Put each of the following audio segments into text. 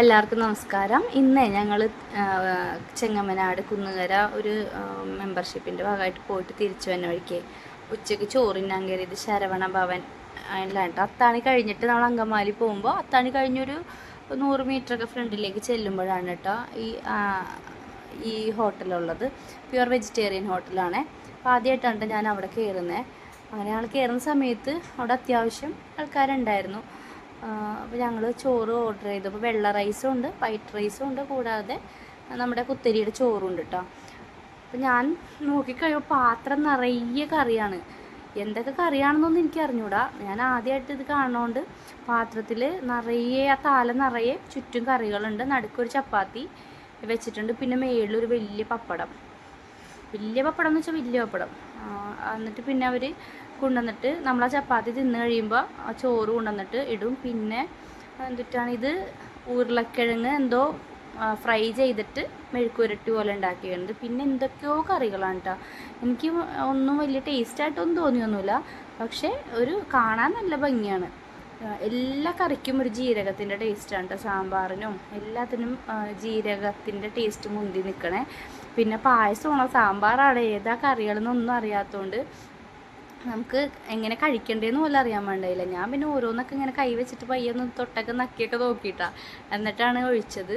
എല്ലാവർക്കും നമസ്കാരം. ഇന്ന് ഞങ്ങൾ ചെങ്ങമ്മനാട് കുന്നുകര ഒരു മെമ്പർഷിപ്പിന്റെ ഭാഗമായിട്ട് പോയിട്ട് തിരിച്ചു വന്ന വഴിക്ക് ഉച്ചയ്ക്ക് ചോറിനാൻ കയറിയത് ശരവണ ഭവൻ അല്ലാണ്ട് അത്താണി കഴിഞ്ഞിട്ട് നമ്മൾ അങ്കമാലി പോകുമ്പോൾ അത്താണി കഴിഞ്ഞൊരു നൂറ് മീറ്ററൊക്കെ ഫ്രണ്ടിലേക്ക് ചെല്ലുമ്പോഴാണ് കേട്ടോ ഈ ഈ ഹോട്ടലുള്ളത് പ്യുവർ വെജിറ്റേറിയൻ ഹോട്ടലാണ് അപ്പോൾ ആദ്യമായിട്ടാണ് ഞാൻ അവിടെ കയറുന്നത് അങ്ങനെ ഞങ്ങൾ കയറുന്ന സമയത്ത് അവിടെ അത്യാവശ്യം ആൾക്കാരുണ്ടായിരുന്നു. അപ്പോൾ ഞങ്ങൾ ചോറ് ഓർഡർ ചെയ്തു. അപ്പോൾ വെള്ള റൈസും ഉണ്ട് വൈറ്റ് റൈസും ഉണ്ട് കൂടാതെ നമ്മുടെ കുത്തരിയുടെ ചോറും ഉണ്ട് കേട്ടോ അപ്പോൾ ഞാൻ നോക്കിക്കഴിയുമ്പോൾ പാത്രം നിറയെ കറിയാണ്. എന്തൊക്കെ കറിയാണെന്നൊന്നും എനിക്ക് അറിഞ്ഞൂടാ ഞാൻ ആദ്യമായിട്ട് ഇത് കാണുന്നതുകൊണ്ട് പാത്രത്തിൽ നിറയെ ആ താല നിറയെ ചുറ്റും കറികളുണ്ട്. നടുക്കൊരു ചപ്പാത്തി വെച്ചിട്ടുണ്ട്. പിന്നെ മേളിലൊരു വലിയ പപ്പടം. വലിയ പപ്പടം എന്ന് വെച്ചാൽ വലിയ പപ്പടം. എന്നിട്ട് പിന്നെ അവർ കൊണ്ടുവന്നിട്ട് നമ്മൾ ആ ചപ്പാത്തി തിന്ന് കഴിയുമ്പോൾ ആ ചോറ് കൊണ്ടുവന്നിട്ട് ഇടും. പിന്നെ എന്തിട്ടാണ് ഇത്? ഉരുളക്കിഴങ്ങ് എന്തോ ഫ്രൈ ചെയ്തിട്ട് മെഴുക്കുരട്ടി പോലെ ഉണ്ടാക്കിയിട്ടുണ്ട്. പിന്നെ എന്തൊക്കെയോ കറികളാണ് കേട്ടോ എനിക്ക് ഒന്നും വലിയ ടേസ്റ്റായിട്ടൊന്നും തോന്നിയൊന്നുമില്ല. പക്ഷേ ഒരു കാണാൻ നല്ല ഭംഗിയാണ്. എല്ലാ കറിക്കും ഒരു ജീരകത്തിന്റെ ടേസ്റ്റാണ് കേട്ടോ സാമ്പാറിനും എല്ലാത്തിനും ജീരകത്തിന്റെ ടേസ്റ്റ് മുന്തി നിൽക്കണേ പിന്നെ പായസമാണോ സാമ്പാറാണ്. ഏതാ കറികളെന്നൊന്നും അറിയാത്തതുകൊണ്ട് നമുക്ക് എങ്ങനെ കഴിക്കണ്ടേന്ന് പോലും അറിയാൻ വേണ്ടില്ല ഞാൻ പിന്നെ ഓരോന്നൊക്കെ ഇങ്ങനെ കൈവച്ചിട്ട് പയ്യൊന്ന് തൊട്ടൊക്കെ നക്കിയൊക്കെ നോക്കിയിട്ടാ എന്നിട്ടാണ് ഒഴിച്ചത്.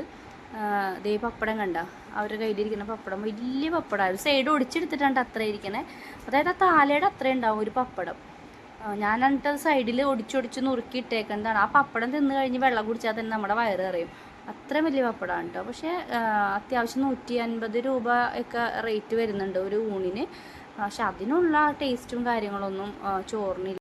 ദേ പപ്പടം കണ്ട? അവരുടെ കയ്യിലിരിക്കുന്ന പപ്പടം. വലിയ പപ്പടം. ഒരു സൈഡ് ഒടിച്ചെടുത്തിട്ടാണ് അത്ര ഇരിക്കണേ. അതായത് ആ താലയുടെ അത്ര ഉണ്ടാവും ഒരു പപ്പടം. ഞാൻ എന്നിട്ട് സൈഡിൽ ഒടിച്ചൊടിച്ച് നുറുക്കി ഇട്ടേക്കുന്നതാണ്. ആ പപ്പടം തിന്ന് കഴിഞ്ഞ് വെള്ളം കുടിച്ചാൽ തന്നെ നമ്മുടെ വയറ് അറിയും അത്ര വലിയ പപ്പടമാണ് കേട്ടോ പക്ഷേ അത്യാവശ്യം നൂറ്റി അൻപത് രൂപ ഒക്കെ റേറ്റ് വരുന്നുണ്ട് ഒരു ഊണിന്. പക്ഷെ അതിനുള്ള ടേസ്റ്റും കാര്യങ്ങളൊന്നും ചോറിനില്ല.